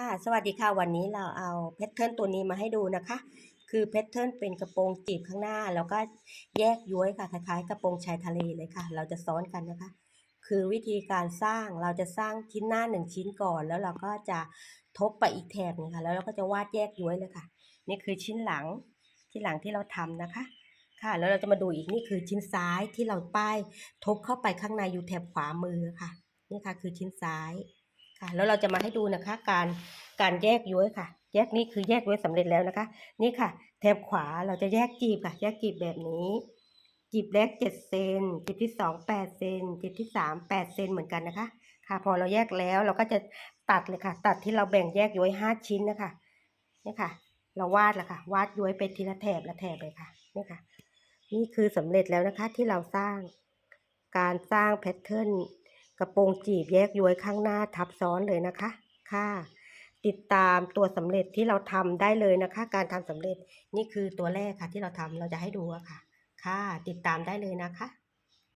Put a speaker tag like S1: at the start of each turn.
S1: ค่ะสวัสดีค่ะวันนี้เราเอาแพทเทิร์นตัวนี้มาให้ดูนะคะ คือแพทเทิร์นเป็นกระโปรงจีบข้างหน้า แล้วก็แยกย้วยค่ะคล้ายๆ กระโปรงชายทะเลเลยค่ะ เราจะซ้อนกันนะคะ คือวิธีการสร้างเราจะสร้างชิ้นหน้าหนึ่งชิ้นก่อน แล้วเราก็จะทบไปอีกแถบนึงค่ะ แล้วเราก็จะวาดแยกย้วยเลยค่ะ นี่คือชิ้นหลังชิ้นหลังที่เราทำนะคะ ค่ะ แล้วเราจะมาดูอีกนี่คือชิ้นซ้ายที่เราป้ายทบเข้าไปข้างในอยู่แถบขวามือค่ะ นี่ค่ะคือชิ้นซ้าย ค่ะ แล้วเราจะมาให้ดูนะคะการการแยกย้วยค่ะ แยกนี่คือแยกย้วยสำเร็จแล้วนะคะ นี่ค่ะ แถบขวาเราจะแยกจีบค่ะ แยกจีบแบบนี้จีบแรกเจ็ดเซนจีบที่สองแปดเซนจีบที่สามแปดเซนเหมือนกันนะคะ ค่ะ พอเราแยกแล้วเราก็จะตัดเลยค่ะ ตัดที่เราแบ่งแยกย้วยห้าชิ้นนะคะนี่ค่ะ เราวาดล้วค่ะ วาดย้วยไปทีละแถบละแถบเลยค่ะนี่ค่ะ นี่คือสำเร็จแล้วนะคะที่เราสร้างการสร้างแพทเทิร์น กระโปรงจีบแยกย้วยข้างหน้าทับซ้อนเลยนะคะ ค่ะ ติดตามตัวสำเร็จที่เราทำได้เลยนะคะ การทำสำเร็จนี่คือตัวแรกค่ะที่เราทำเราจะให้ดูค่ะ ค่ะ ติดตามได้เลยนะคะ